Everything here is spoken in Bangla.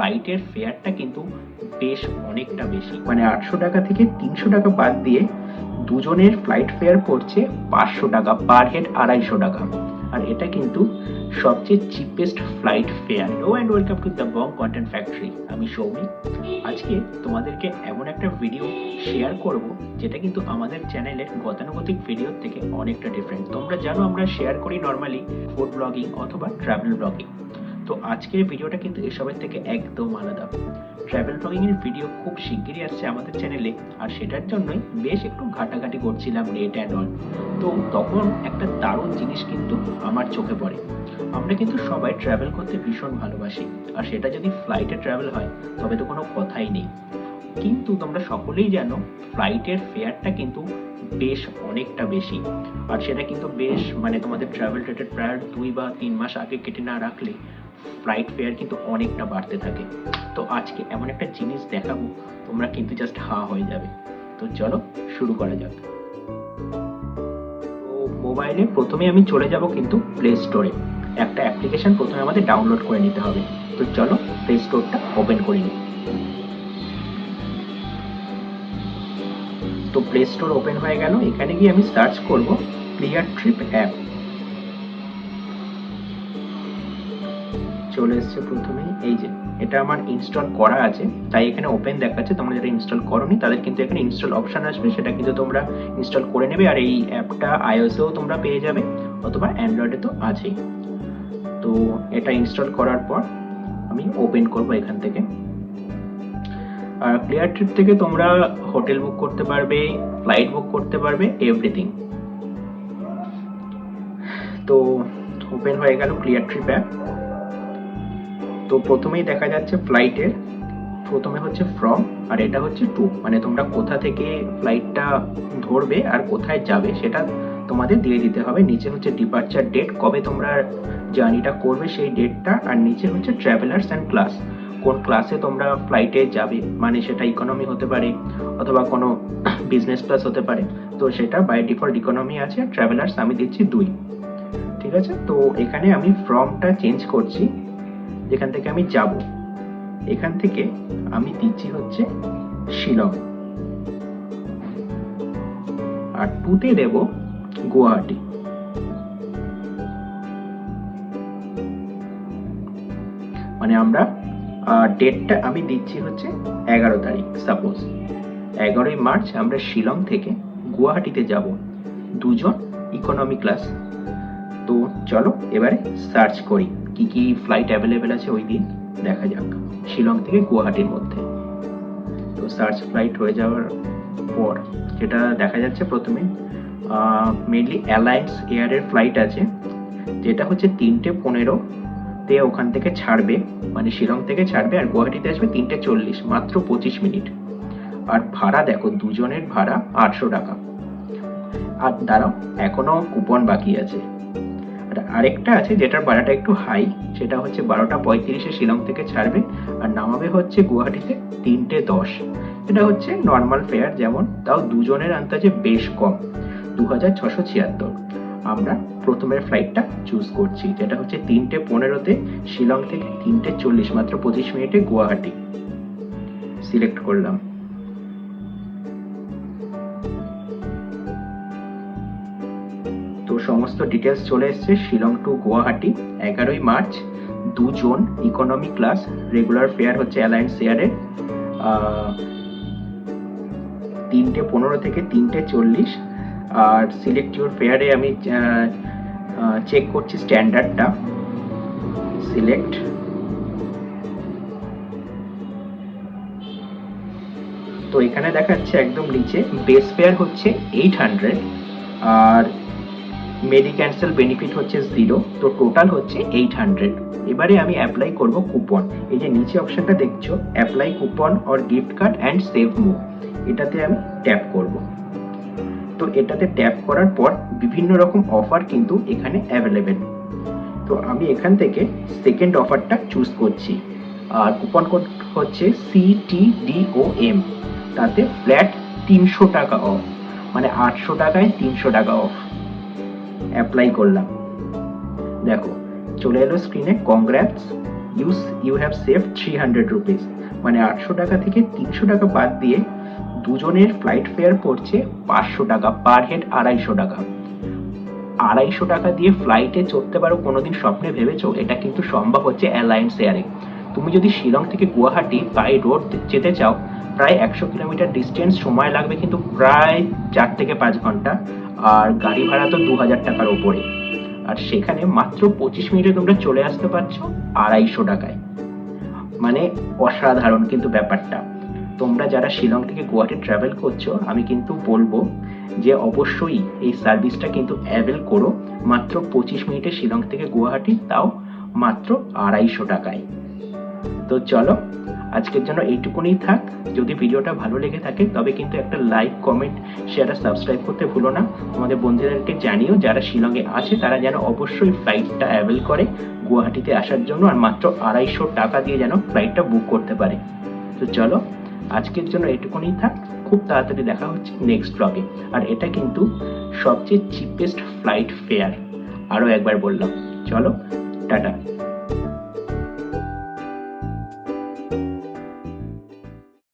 ফ্লাইটের ফেয়ারটা কিন্তু বেশ অনেকটা বেশি। মানে আটশো টাকা থেকে তিনশো টাকা বাদ দিয়ে দুজনের ফ্লাইট ফেয়ার পড়ছে পাঁচশো টাকা পার হেড আড়াইশো টাকা। আর এটা কিন্তু সবচেয়ে cheapest flight fare no and welcome to the Bong content factory আমি সৌমিক আজকে তোমাদেরকে এমন একটা ভিডিও শেয়ার করব, যেটা কিন্তু আমাদের চ্যানেলের গতানুগতিক ভিডিওর থেকে অনেকটা ডিফারেন্ট তোমরা জানো আমরা শেয়ার করি নর্মালি ফুড ব্লগিং অথবা ট্রাভেল ব্লগিং তো আজকের ভিডিওটা কিন্তু এসবের থেকে একদম আলাদা। ট্রাভেল ব্লগিং এর ভিডিও খুব শিগগিরই আসছে আমাদের চ্যানেলে আর সেটার জন্যই বেশ একটু ঘাটাঘাটি করছিলাম রেট অ্যান্ড অল তো তখন একটা দারুণ জিনিস কিন্তু আমার চোখে পড়ে। আমরা কিন্তু সবাই ট্রাভেল করতে ভীষণ ভালোবাসি, আর সেটা যদি ফ্লাইটে ট্রাভেল হয়, তবে তো কোনো কথাই নেই। কিন্তু তোমরা সকলেই জানো ফ্লাইটের ফেয়ারটা কিন্তু বেশ অনেকটা বেশি। আর সেটা কিন্তু বেশ মানে তোমাদের ট্রাভেল রেটেড প্রায় দুই বা তিন মাস আগে কেটে না রাখলে ফ্লাইট ফেয়ার কিন্তু অনেকটা বাড়তে থাকে। তো আজকে এমন একটা জিনিস দেখাবো, তোমরা কিন্তু জাস্ট হা হয়ে যাবে। তো চলো শুরু করা যাক। তো মোবাইলে প্রথমে আমি চলে যাব কিন্তু প্লে স্টোরে একটা অ্যাপ্লিকেশন প্রথমে আমাদের ডাউনলোড করে নিতে হবে। তো চলো প্লে স্টোরটা ওপেন করে নিই। তো প্লে স্টোর ওপেন হয়ে গেল। এখানে গিয়ে আমি সার্চ করব ক্লিয়ার ট্রিপ অ্যাপ চলে এসছে প্রথমেই। এই যে, এটা আমার ইনস্টল করা আছে, তাই এখানে ওপেন দেখাচ্ছে, তোমরা যারা ইনস্টল করোনি, তাদের কিন্তু এখানে ইনস্টল অপশান আসবে, সেটা কিন্তু তোমরা ইনস্টল করে নেবে, আর এই অ্যাপটা আইওএসেও তোমরা পেয়ে যাবে, অথবা অ্যান্ড্রয়েডে তো আছেই। তো এটা ইনস্টল করার পর আমি ওপেন করব এখান থেকে। আর ক্লিয়ার ট্রিপ থেকে তোমরা হোটেল বুক করতে পারবে ফ্লাইট বুক করতে পারবে এভরিথিং তো ওপেন হয়ে গেল ক্লিয়ার ট্রিপ অ্যাপ তো প্রথমেই দেখা যাচ্ছে ফ্লাইটের প্রথমে হচ্ছে ফ্রম আর এটা হচ্ছে টু মানে তোমরা কোথা থেকে ফ্লাইটটা ধরবে আর কোথায় যাবে সেটা তোমাদের দিয়ে দিতে হবে। নিচে হচ্ছে ডিপার্চার ডেট কবে তোমরা জার্নিটা করবে সেই ডেটটা আর নিচে হচ্ছে ট্রাভেলার্স অ্যান্ড ক্লাস কোন ক্লাসে তোমরা ফ্লাইটে যাবে মানে সেটা ইকোনমি হতে পারে অথবা কোনো বিজনেস ক্লাস হতে পারে। তো সেটা বাই ডিফল্ট ইকোনমি আছে, আর ট্রাভেলার্স আমি দিচ্ছি দুই। ঠিক আছে? তো এখানে আমি ফর্মটা চেঞ্জ করছি। যেখান থেকে আমি যাব, এখান থেকে আমি দিচ্ছি হচ্ছে শিলং। আর টুতে দেব গুয়াহাটি। মানে আমরা ডেটটা আমি দিচ্ছি হচ্ছে এগারো তারিখ সাপোজ এগারোই মার্চ আমরা শিলং থেকে গুয়াহাটিতে যাব। দুজন ইকোনমি ক্লাস তো চলো এবারে সার্চ করি কি কি ফ্লাইট অ্যাভেলেবেল আছে ওই দিন, দেখা যাক। শিলং থেকে গুয়াহাটির মধ্যে। তো সার্চ ফ্লাইট হয়ে যাওয়ার পর যেটা দেখা যাচ্ছে প্রথমে মেনলি অ্যালায়েন্স এয়ারের ফ্লাইট আছে, যেটা হচ্ছে তিনটে পনেরো তে ওখান থেকে ছাড়বে মানে শিলং থেকে ছাড়বে আর গুয়াহাটিতে আসবে তিনটে চল্লিশ, মাত্র পঁচিশ মিনিট। আর ভাড়া দেখো, দুজনের ভাড়া আটশো টাকা। আর দাঁড়াও, এখনও কুপন বাকি আছে। আর আরেকটা আছে যেটার ভাড়াটা একটু হাই সেটা হচ্ছে বারোটা পঁয়ত্রিশে শিলং থেকে ছাড়বে। আর নামাবে হচ্ছে গুয়াহাটিতে তিনটে দশ। এটা হচ্ছে নর্মাল ফেয়ার যেমন, তাও দুজনের আন্দাজে বেশ কম দু হাজার ছশো ছিয়াত্তর। আমরা প্রথমের ফ্লাইটটা চুজ করছি, যেটা হচ্ছে তিনটে পনেরোতে শিলং থেকে তিনটে চল্লিশ, মাত্র পঁচিশ মিনিটে গুয়াহাটি। সিলেক্ট করলাম। সমস্ত ডিটেলস চলে এসছে শিলং টু গুয়াহাটি, এগারোই মার্চ দুজন ইকোনমি ক্লাস রেগুলার ফেয়ার হচ্ছে অ্যালায়েন্স এয়ারের তিনটে পনেরো থেকে তিনটে চল্লিশ, আর সিলেক্ট ইউর ফেয়ারে আমি চেক করছি স্ট্যান্ডার্ডটা সিলেক্ট তো এখানে দেখাচ্ছে একদম নিচে বেস ফেয়ার হচ্ছে এইট হান্ড্রেড আর মেডি ক্যান্সেল বেনিফিট হচ্ছে জিরো তো টোটাল হচ্ছে এইট হান্ড্রেড এবারে আমি অ্যাপ্লাই করব কুপন এই যে নিচে অপশনটা দেখছ apply coupon or gift card and save move এটাতে আমি ট্যাপ করব। তো এটাতে ট্যাপ করার পর বিভিন্ন রকম অফার কিন্তু এখানে অ্যাভেলেবেল তো আমি এখান থেকে সেকেন্ড অফারটা চুজ করছি। আর কুপন কোড হচ্ছে সিটিডিওএম তাতে ফ্ল্যাট তিনশো টাকা অফ মানে আটশো টাকায় তিনশো টাকা অফ অ্যাপ্লাই করলাম। দেখো, চলে এলো স্ক্রিনে congrats you you have save three hundred rupees মানে আটশো টাকা থেকে তিনশো টাকা বাদ দিয়ে দুজনের ফ্লাইট ফেয়ার পড়ছে পাঁচশো টাকা পার হেড আড়াইশো টাকা। আড়াইশো টাকা দিয়ে ফ্লাইটে চড়তে পারো, কোনোদিন স্বপ্নে ভেবেছো, এটা কিন্তু সম্ভব হচ্ছে অ্যালায়েন্স এয়ারে তুমি যদি শিলং থেকে গুয়াহাটি বাই রোড যেতে চাও, প্রায় একশো কিলোমিটার ডিস্টেন্স সময় লাগবে কিন্তু প্রায় চার থেকে পাঁচ ঘণ্টা। আর গাড়ি ভাড়া তো দু হাজার টাকার ওপরে আর সেখানে মাত্র পঁচিশ মিনিটে তোমরা চলে আসতে পারছ আড়াইশো টাকায়। মানে অসাধারণ কিন্তু ব্যাপারটা। তোমরা যারা শিলং থেকে গুয়াহাটি ট্রাভেল করছ, আমি কিন্তু বলব যে অবশ্যই এই সার্ভিসটা কিন্তু অ্যাভেল করো। মাত্র পঁচিশ মিনিটে শিলং থেকে গুয়াহাটি, তাও মাত্র আড়াইশো টাকায়। তো চলো, আজকের জন্য এইটুকুনি থাক। যদি ভিডিওটা ভালো লেগে থাকে, তবে কিন্তু একটা লাইক কমেন্ট শেয়ার আর সাবস্ক্রাইব করতে ভুলো না। তোমাদের বন্ধুদেরকে জানিও, যারা শিলংয়ে আছে, তারা যেন অবশ্যই ফ্লাইটটা অ্যাভেল করে গুয়াহাটিতে আসার জন্য, আর মাত্র আড়াইশো টাকা দিয়ে যেন ফ্লাইটটা বুক করতে পারে। তো চলো, আজকের জন্য এটুকুনি থাক। খুব তাড়াতাড়ি দেখা হচ্ছে নেক্সট ব্লগে আর এটা কিন্তু সবচেয়ে চিপেস্ট ফ্লাইট ফেয়ার আরও একবার বললাম। চলো, টাটা।